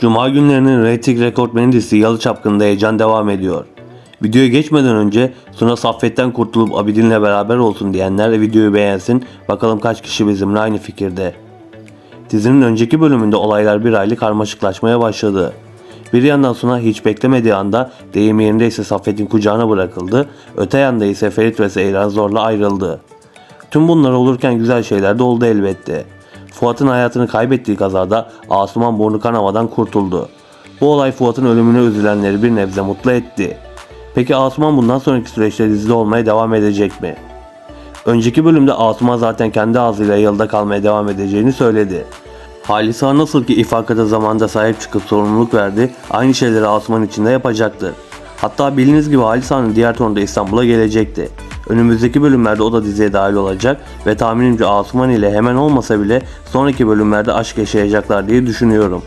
Cuma günlerinin reyting rekortmeni dizisi Yalı Çapkını'nda heyecan devam ediyor. Videoya geçmeden önce Suna Saffet'ten kurtulup Abidin'le beraber olsun diyenler videoyu beğensin. Bakalım kaç kişi bizimle aynı fikirde. Dizinin önceki bölümünde olaylar bir aylık karmaşıklaşmaya başladı. Bir yandan Suna hiç beklemediği anda deyim yerinde ise Saffet'in kucağına bırakıldı. Öte yanda ise Ferit ve Seyran zorla ayrıldı. Tüm bunlar olurken güzel şeyler de oldu elbette. Fuat'ın hayatını kaybettiği kazada Asuman burnu kanamadan kurtuldu. Bu olay Fuat'ın ölümüne üzülenleri bir nebze mutlu etti. Peki Asuman bundan sonraki süreçte dizide olmaya devam edecek mi? Önceki bölümde Asuman zaten kendi ağzıyla yılda kalmaya devam edeceğini söyledi. Halisa nasıl ki ifakada zamanda sahip çıkıp sorumluluk verdi, aynı şeyleri Asuman için de yapacaktır. Hatta bildiğiniz gibi Halisa'nın diğer torunu İstanbul'a gelecekti. Önümüzdeki bölümlerde o da diziye dahil olacak ve tahminimce Asuman ile hemen olmasa bile sonraki bölümlerde aşk yaşayacaklar diye düşünüyorum.